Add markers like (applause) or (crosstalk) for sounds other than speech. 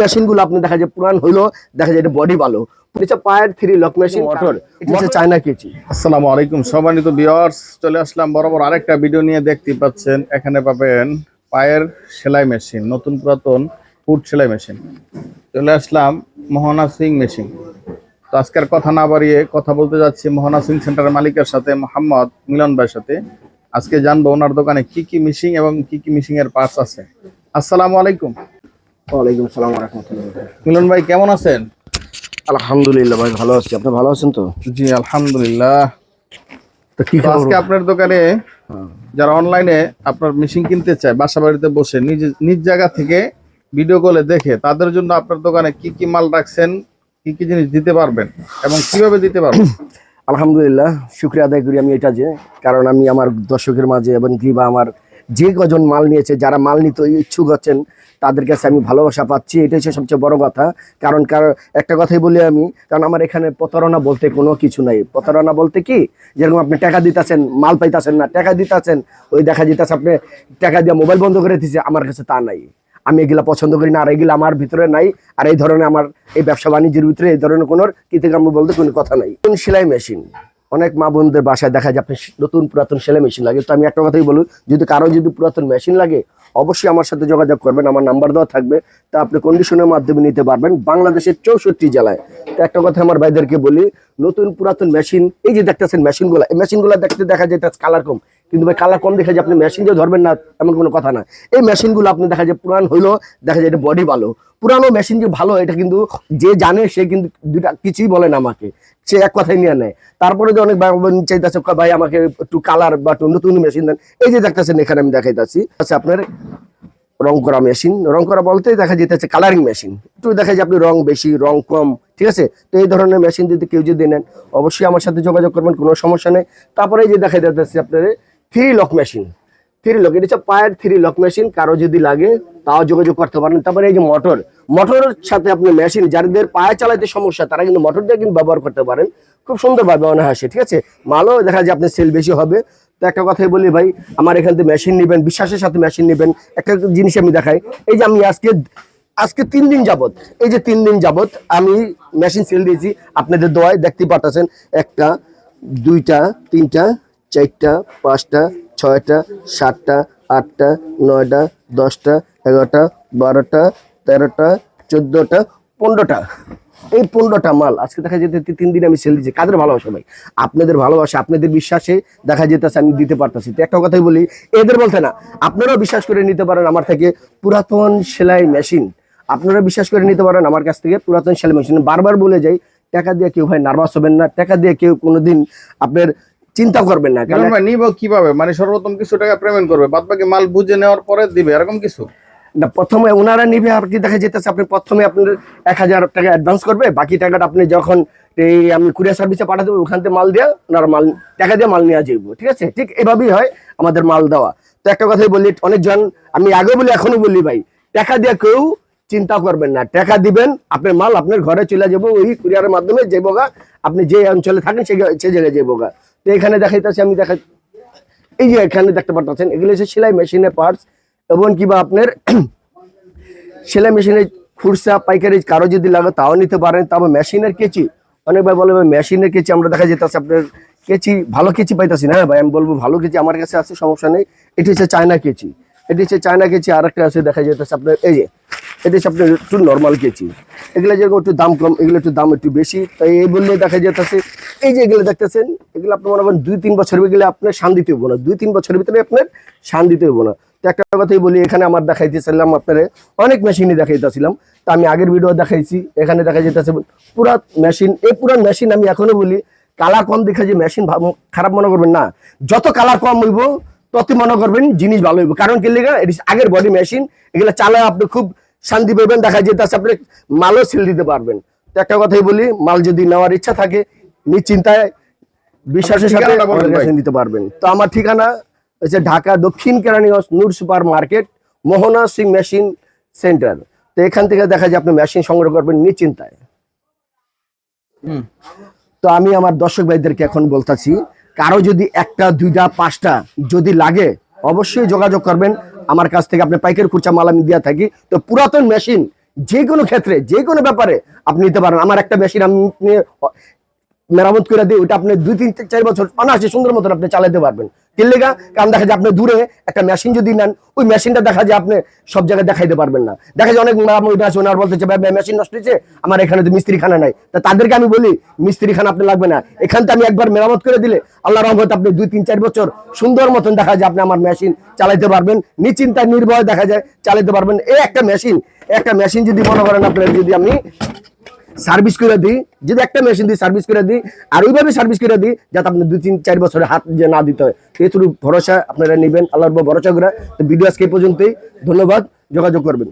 মেশিনগুলো আপনি দেখা যায় পুরান হইল দেখা যায় এটা বডি ভালো। পায়ের থ্রি লক মেশিন মোটর এটা হচ্ছে চায়না কেচি আসসালামু আলাইকুম সম্মানিত ভিউয়ার্স চলে আসলাম বরাবর আরেকটা ভিডিও নিয়ে দেখতে পাচ্ছেন এখানে পাবেন পায়ের সেলাই মেশিন নতুন পুরাতন ফুট সেলাই মেশিন চলে আসলাম মোহনা সিং মেশিন তো আজকের কথা না বাড়িয়ে কথা বলতে যাচ্ছি মোহনা সিং সেন্টারের মালিকের সাথে মোহাম্মদ মিলন ভাইয়ের সাথে। আজকে জানব ওনার দোকানে কি কি মিশিং এবং কি কি মিশিং এর পার্টস আছে। আসসালামু আলাইকুম। ওয়ালাইকুম সালাম রহমতুল্লাহ মিলন ভাই কেমন আছেন? আলহামদুলিল্লাহ ভাই ভালো আছি। আপনি ভালো আছেন তো? জি আলহামদুলিল্লাহ। তো কি আজকে আপনার দোকানে যারা অনলাইনে আপনার মেশিন কিনতে চায় বাসা বাড়িতে বসে নিজ নিজ জায়গা থেকে ভিডিও কলে দেখে তাদের জন্য আপনার দোকানে কি কি মাল রাখছেন কি কি জিনিস দিতে পারবেন এবং কীভাবে দিতে পারবেন? আলহামদুলিল্লাহ শুক্রিয়া আদায় করি আমি এটা যে কারণ আমি আমার দর্শকের মাঝে এবং কি বা আমার যে কজন মাল নিয়েছে, যারা মাল নিতে ইচ্ছুক হচ্ছেন তাদের কাছে আমি ভালোবাসা পাচ্ছি। এটাই হচ্ছে সবচেয়ে বড় কথা। কারণ কার, একটা কথাই বলি আমি, কারণ আমার এখানে প্রতারণা বলতে কোনো কিছু নাই। প্রতারণা বলতে কি? যেরকম আপনি টাকা দিতেছেন, মাল পাইতেছেন না, টাকা দিতেছেন, ওই দেখা দিতেছে আপনি টাকা দিয়ে মোবাইল বন্ধ করে দিচ্ছে আমার কাছে তা নাই। আমি এগুলা পছন্দ করি না, আর এগুলো আমার ভিতরে নাই, আর এই ধরনের আমার, এই ব্যবসা বাণিজ্যের ভিতরে এই ধরনের কোনো কৃতিকাম্য বলতে কোনো কথা নাই। কোন সেলাই মেশিন? অনেক মা বোনদের বাসায় দেখা যায়, আপনি নতুন পুরাতন সেলাই মেশিন লাগে। তো আমি একটা কথাই বলুন যদি কারও যদি পুরাতন মেশিন লাগে, অবশ্যই আমার সাথে যোগাযোগ করবেন, আমার নাম্বার দেওয়া থাকবে। তা আপনি কন্ডিশনের মাধ্যমে নিতে পারবেন বাংলাদেশের চৌষট্টি জেলায়। তো একটা কথা আমার ভাইদেরকে বলি, নতুন পুরাতন মেশিন, এই যে দেখতেছেন মেশিনগুলো, এই মেশিনগুলো দেখতে দেখা যায় কালার কম। কিন্তু ভাই কালার কম দেখা যায় আপনি মেশিন যে ধরবেন না, এমন কোনো কথা না। এই মেশিনগুলো আপনি দেখা যায় পুরান হইল, দেখা যায় এটা বডি ভালো। পুরানো মেশিন যে ভালো, এটা কিন্তু যে জানে সে কিন্তু দুটা কিছুই বলে না আমাকে। সে এক কথাই নিয়ে নেয়। তারপরে যে অনেক চাইতেছে ভাই আমাকে একটু কালার বা একটু নতুন মেশিন দেন। এই যে দেখতেছেন, এখানে আমি দেখাইতেছি। আচ্ছা আপনার রং করা মেশিন রং করা বলতে দেখা যেতেছে কালারিং মেশিন একটু দেখা যায় আপনি রং বেশি, রং কম, ঠিক আছে? তো এই ধরনের মেশিন যদি কেউ যদি নেন, অবশ্যই আমার সাথে যোগাযোগ করবেন, কোনো সমস্যা নেই। তারপরে যে দেখা যাচ্ছে আপনার three lock machine three lock এটা হচ্ছে পায়ের থ্রি লক মেশিন কারও যদি লাগে, তাও যোগাযোগ করতে পারেন। তারপরে এই যে মোটর মোটরের সাথে আপনি মেশিন যাদের পায়ে চালাতে সমস্যা, তারা কিন্তু মোটর দিয়ে কিন্তু ব্যবহার করতে পারেন। খুব সুন্দরভাবে অনায়াসে ঠিক আছে? মালও দেখা যায় আপনার সেল বেশি হবে। তো একটা কথাই বলি ভাই, আমার এখান থেকে মেশিন নেবেন, বিশ্বাসের সাথে মেশিন নেবেন। একটা জিনিস আমি দেখাই। এই যে আমি আজকে আজকে তিন দিন যাবত এই যে তিন দিন যাবত আমি মেশিন সেল দিয়েছি। আপনাদের দোয়ায় দেখতে পারতেছেন, একটা, দুইটা, তিনটা চারটা, পাঁচটা, ছয়টা, সাতটা, আটটা, নয়টা, দশটা, এগারোটা, বারোটা, তেরোটা, চোদ্দোটা, পনেরোটা। এই পনেরোটা মাল আজকে দেখা যেতে তিন দিন আমি সেল দিচ্ছি কাদের ভালোবাসা ভাই? আপনাদের ভালোবাসা, আপনাদের বিশ্বাসে দেখা যেতেছে, আমি দিতে পারতেছি। তো একটা কথাই বলি, এদের বলতে না, আপনারাও বিশ্বাস করে নিতে পারেন আমার থেকে পুরাতন সেলাই মেশিন আপনারা বিশ্বাস করে নিতে পারেন আমার কাছ থেকে পুরাতন সেলাই মেশিন বারবার বলে যাই, টাকা দিয়ে কেউ ভাই নার্ভাস হবেন না। টাকা দিয়ে কেউ কোনোদিন আপনার চিন্তা করবেন না কারণ নিব কীভাবে? মানে সর্বপ্রথম কিছু টাকা পেমেন্ট করবে। বাদ বাকি মাল বুঝে নেওয়ার পরে দিবে এরকম কিছু? না প্রথমে ওনারা নিবে কি দেখা যেতেছে আপনি প্রথমে আপনার এক হাজার টাকা অ্যাডভান্স করবে বাকি টাকাটা আপনি যখন এই আমি কুরিয়ার সার্ভিসে পাঠাতে দেবো ওখান থেকে মাল দিয়ে ওনারা মাল টাকা দিয়ে মাল নিয়ে যাইব ঠিক আছে? ঠিক এভাবেই হয় আমাদের মাল দেওয়া। তো একটা কথাই বলি অনেকজন আমি আগে বলি এখনও বলি ভাই টাকা দিয়ে কেউ চিন্তা করবেন না। টাকা দিবেন আপনার মাল আপনার ঘরে চলে যাব ওই কুরিয়ারের মাধ্যমে যে বোগা আপনি যে অঞ্চলে থাকেন সেই জায়গায় যে বোগা তো এখানে দেখাইতেছি, আমি দেখা এই যে এখানে দেখতে পাচ্ছেন এগুলো হচ্ছে সেলাই মেশিনের পার্টস এবং কিবা আপনার (clears throat) সেলাই মেশিনের খুরসা, পাইকারি কারও যদি লাগে তাও নিতে পারেন। তবে মেশিনের কেচি, অনেক ভাই বলে মেশিনের কেচি আমরা দেখা যেতেছে আপনার কেচি, ভালো কেচি পাইতেছি না? হ্যাঁ ভাই, আমি বলব ভালো কেচি আমার কাছে আছে, সমস্যা নেই। এটি হচ্ছে চায়না কেচি। এটি হচ্ছে চায়না কেচি আর একটা আছে, দেখা যেতেছে আপনার, এই যে, এটি হচ্ছে আপনার একটু নর্মাল কেচি। এগুলো যেরকম একটু দাম কম, এগুলো একটু দাম একটু বেশি, তাই এই বললে দেখা যেতেছে এই যে এগুলো দেখতেছেন, এগুলো আপনি মনে করেন দুই তিন বছর গেলে আপনার শান দিতে হব না। দুই তিন বছরের ভিতরে আপনার শান দিতে হব না। তো একটা কথাই বলি, এখানে আমার দেখাইতেছিলাম আপনার, অনেক মেশিনই দেখাইতেছিলাম তা আমি আগের ভিডিও দেখাইছি, এখানে দেখা যেতেছে পুরা মেশিন এই পুরা মেশিন আমি এখনও বলি কালার কম দেখে যে মেশিন খারাপ মনে করবেন না। যত কালার কম হইব তত মনে করবেন জিনিস ভালো হইব। কারণ কি লেগে, এটি আগের বডি মেশিন এগুলো চালায় আপনি খুব শান্তি পাবেন। দেখা যেতেছে আপনি মালও সেল দিতে পারবেন। তো একটা কথাই বলি, মাল যদি নেওয়ার ইচ্ছা থাকে নিশ্চিন্তায় বিশ্বাসের সাথে। নিতে পারবেন। তো আমার ঠিকানা হচ্ছে ঢাকা দক্ষিণ Keraniganj Noor super market Mohona sewing machine centre. তো এখান থেকে দেখা যায় আপনি মেশিন সংগ্রহ করবেন নিশ্চিন্তায়। তো আমি আমার দর্শক ভাইদেরকে এখন বলতাছি কারও যদি একটা দুইটা পাঁচটা যদি লাগে অবশ্যই যোগাযোগ করবেন। আমার কাছ থেকে আপনি পাইকারি খুচা মাল আমি দিয়ে থাকি। তো পুরাতন মেশিন যে কোনো ক্ষেত্রে যে কোনো ব্যাপারে আপনি নিতে পারেন। আমার একটা মেশিন আমি মেরামত করে দিই ওটা আপনি দুই তিন চার বছর অনায়াসে সুন্দর মতন আপনি চালাতে পারবেন। কি লেগা? কারণ দেখা যায় আপনি দূরে একটা মেশিন যদি নেন, ওই মেশিনটা দেখা যায় আপনি সব জায়গায় দেখাইতে পারবেন না। দেখা যায় অনেক মেরামত আছে, ওনার বলতেছে, ভাই মেশিন নষ্ট হয়েছে, আমার এখানে তো মিস্ত্রি খানা নাই। তা তাদেরকে আমি বলি, মিস্ত্রিখানা আপনি লাগবে না। এখান থেকে আমি একবার মেরামত করে দিলে আল্লাহ রহমত আপনি দুই তিন চার বছর সুন্দর মতন দেখা যায় আপনি আমার মেশিন চালাইতে পারবেন। নিশ্চিন্তায় নির্ভয় দেখা যায় চালাইতে পারবেন। এই একটা মেশিন একটা মেশিন যদি মনে করেন আপনার যদি আমি সার্ভিস করে দিই, যদি একটা মেশিন দিই সার্ভিস করে দিই, আর ওইভাবে সার্ভিস করে দিই, যাতে আপনি দুই তিন চার বছরে হাত যে না দিতে হয়। এটুকু ভরসা আপনারা নেবেন, আল্লাহর ভরসা করে। তো ভিডিও আজকে পর্যন্তই। ধন্যবাদ। যোগাযোগ করবেন।